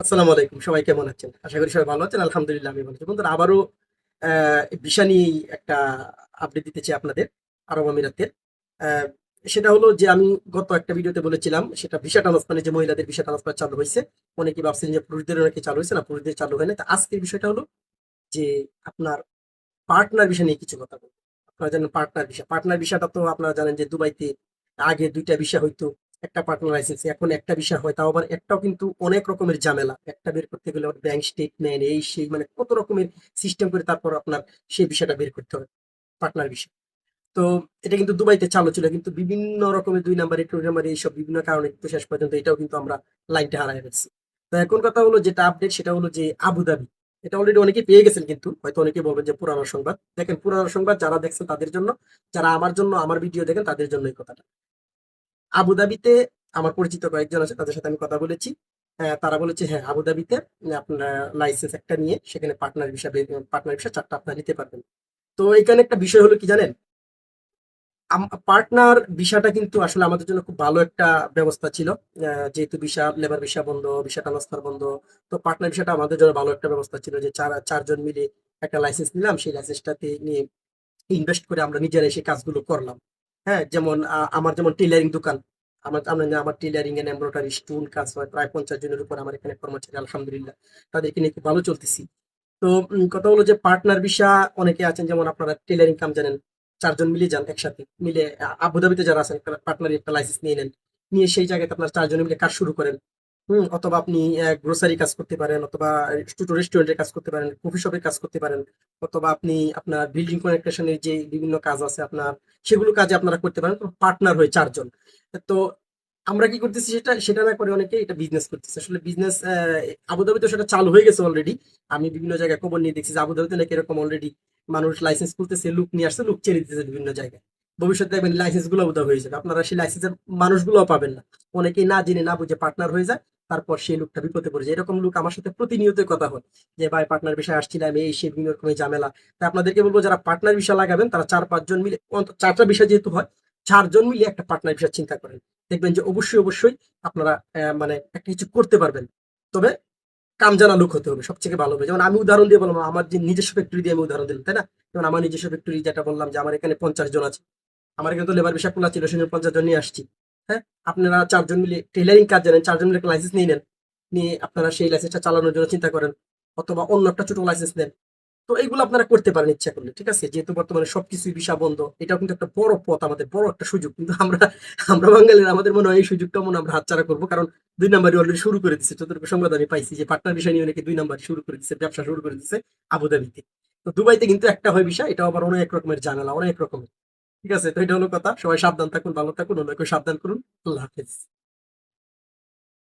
আসসালামু আলাইকুম, সবাই কেমন আছেন? আশা করি সবাই ভালো আছেন। আলহামদুলিল্লাহ আমি ভালো আছি। বন্ধুরা, আবারও ভিসা নিয়েই একটা আপডেট দিতেছি আপনাদের, আরব আমিরাতের। সেটা হলো যে আমি গত একটা ভিডিওতে বলেছিলাম, সেটা ভিসা ট্রান্সফারে যে মহিলাদের ভিসা ট্রান্সফার চালু হয়েছে, অনেকে ভাবছেন যে পুরুষদের অনেকে চালু হয়েছে, না, পুরুষদের চালু হয় না তো আজকের বিষয়টা হলো যে আপনার পার্টনার ভিসা নিয়ে কিছু কথা বলব। আপনারা জানেন পার্টনার ভিসা। পার্টনার ভিসাটা তো আপনারা জানেন যে দুবাইতে আগে দুইটা ভিসা হইতো একটা পার্টনার লাইসেন্স এখন একটা বিষয় হয়, তাও আবার একটাও কিন্তু অনেক রকমের ঝামেলা। একটা বের করতে গেলে ব্যাংক স্টেটমেন্ট এই সেই মানে কত রকমের সিস্টেম করে তারপর আপনার সেই বিষয়টা বের করতে হবে পার্টনার ভিসা তো এটা কিন্তু দুবাইতে চালু ছিল, কিন্তু বিভিন্ন রকমের দুই নাম্বার টু নাম্বার এইসব বিভিন্ন কারণে কিন্তু শেষ পর্যন্ত এটাও কিন্তু আমরা লাইনটা হারাই ফেলছি। তো এখন কথা হলো যেটা আপডেট সেটা হলো যে আবুধাবি এটা অলরেডি অনেকে পেয়ে গেছেন কিন্তু, হয়তো অনেকে বলবেন যে পুরানো সংবাদ। দেখেন পুরানো সংবাদ যারা দেখছেন তাদের জন্য, যারা আমার জন্য, আমার ভিডিও দেখেন তাদের জন্য এই কথাটা। আবুধাবিতে আমার পরিচিত কয়েকজন আছে, তাদের সাথে আমি কথা বলেছি। তারা বলেছে হ্যাঁ আবুধাবিতে আপনার লাইসেন্স একটা নিয়ে সেখানে পার্টনার হিসাবে পার্টনার হিসাবে চারটা আপনার নিতে পারবেন। তো এখানে একটা বিষয় হলো কি জানেন? পার্টনার ভিসাটা কিন্তু আসলে আমাদের জন্য খুব ভালো একটা ব্যবস্থা ছিল। যেহেতু ভিসা লেবার ভিসা বন্ধ, ভিসা ট্রান্সফার বন্ধ, তো পার্টনার ভিসাটা আমাদের জন্য ভালো একটা ব্যবস্থা ছিল যে চার, চারজন মিলে একটা লাইসেন্স নিলাম, সেই লাইসেন্সটাতে নিয়ে ইনভেস্ট করে আমরা নিজেরা সেই কাজগুলো করলাম। হ্যাঁ যেমন আমার যেমন টেলারিং দোকান আমার আমরা আমার টেলারিং এন্ড এমব্রয়ডারি স্টুল কাজ হয়, প্রায় পঞ্চাশ জনের উপর আমার এখানে কর্মচারী, আলহামদুলিল্লাহ, তাদেরকে নিয়ে ভালো চলতেছি। তো কথা হলো যে পার্টনার ভিসা অনেকে আছেন, যেমন আপনারা টেলারিং কাম জানেন, চারজন মিলে যান একসাথে, মিলে আবুধাবিতে যারা আছেন পার্টনার একটা লাইসেন্স নিয়ে নেন। নিয়ে সেই জায়গাতে আপনার চারজন মিলে কাজ শুরু করেন। হুম, অথবা আপনি গ্রোসারি কাজ করতে পারেন, অথবা রেস্টুরেন্টের কাজ করতে পারেন কফি শপের কাজ করতে পারেন, অথবা আপনি আপনার বিল্ডিং কনেকশনের যে বিভিন্ন কাজ আছে আপনার, সেগুলো কাজে আপনারা করতে পারেন পার্টনার হয়ে চারজন। তো আমরা কি করতেছি সেটা সেটা না করে অনেকে এটা বিজনেস করতেছে। আসলে বিজনেস আবুধাবিতে সেটা চালু হয়ে গেছে অলরেডি আমি বিভিন্ন জায়গায় খবর নিয়ে দেখছি যে আবুধাবিতে নাকি এরকম অলরেডি মানুষ লাইসেন্স খুলতেছে লুক নিয়ে আসছে লুক ছেড়ে দিতেছে বিভিন্ন জায়গায়। ভবিষ্যতে দেখবেন লাইসেন্সগুলো উদা হয়ে যাবে। আপনারা সেই লাইসেন্সের মানুষগুলো পাবেন না। অনেকেই না জেনে, না বুঝে পার্টনার হয়ে যায়। তারপর সেই লোকটা বিপদে পড়ে যায়। এরকম লোক আমার সাথে প্রতিনিয়ত কথা হয় যে, ভাই পার্টনার বিষয়ে আসছিলাম এই সেই বিভিন্ন রকমের ঝামেলা। তাই আপনাদেরকে বলব, যারা পার্টনার বিষয় লাগাবেন, তারা চার পাঁচজন মিলে চারটা বিষয় যেহেতু হয় চারজন মিলে একটা পার্টনার বিষয় চিন্তা করেন। দেখবেন যে অবশ্যই অবশ্যই আপনারা মানে একটা কিছু করতে পারবেন। তবে কাম জানা লোক হতে হবে, সবথেকে ভালো হবে। যেমন আমি উদাহরণ দিয়ে বললাম, আমার যে নিজস্ব ফ্যাক্টরি দিয়ে আমি উদাহরণ দিলাম, তাই না? যেমন আমার নিজস্ব ফ্যাক্টরি যেটা বললাম যে, আমার এখানে পঞ্চাশ জন আছে। আমার এখানে তো লেবার বিষয় খোলা ছিল সেখানে পঞ্চাশ জন নিয়ে আসছি। হ্যাঁ? আপনারা চারজন মিলে টেলারিং কাজ জানেন, চারজন মিলে লাইসেন্স নিয়ে নেন। নিয়ে আপনারা সেই লাইসেন্সটা চালানোর জন্য চিন্তা করেন, অথবা অন্য একটা ছোট লাইসেন্স নেন। তো এইগুলো আপনারা করতে পারেন ইচ্ছা করলে, ঠিক আছে? যেহেতু বর্তমানে সবকিছুই ভিসা বন্ধ এটাও কিন্তু একটা বড় পথ, আমাদের বড় একটা সুযোগ। কিন্তু আমরা আমরা বাঙালিরা, আমাদের মনে হয় এই সুযোগটা মনে আমরা হাতছাড়া করব, কারণ দুই নাম্বারই অলরেডি শুরু করে দিচ্ছে যতটুকু সংবাদ আমি পাইছি যে পার্টনার বিষয় নিয়ে অনেকে দুই নাম্বার শুরু করে দিচ্ছে ব্যবসা শুরু করে দিচ্ছে আবুধাবিতে। তো দুবাইতে কিন্তু একটা হয় বিষয় এটা আবার অনেক রকমের জানালা, অনেক রকমের। ঠিক আছে, তো এটা হলো কথা। সবাই সাবধান থাকুন, ভালো থাকুন, অন্যকে সাবধান করুন। আল্লাহ হাফেজ।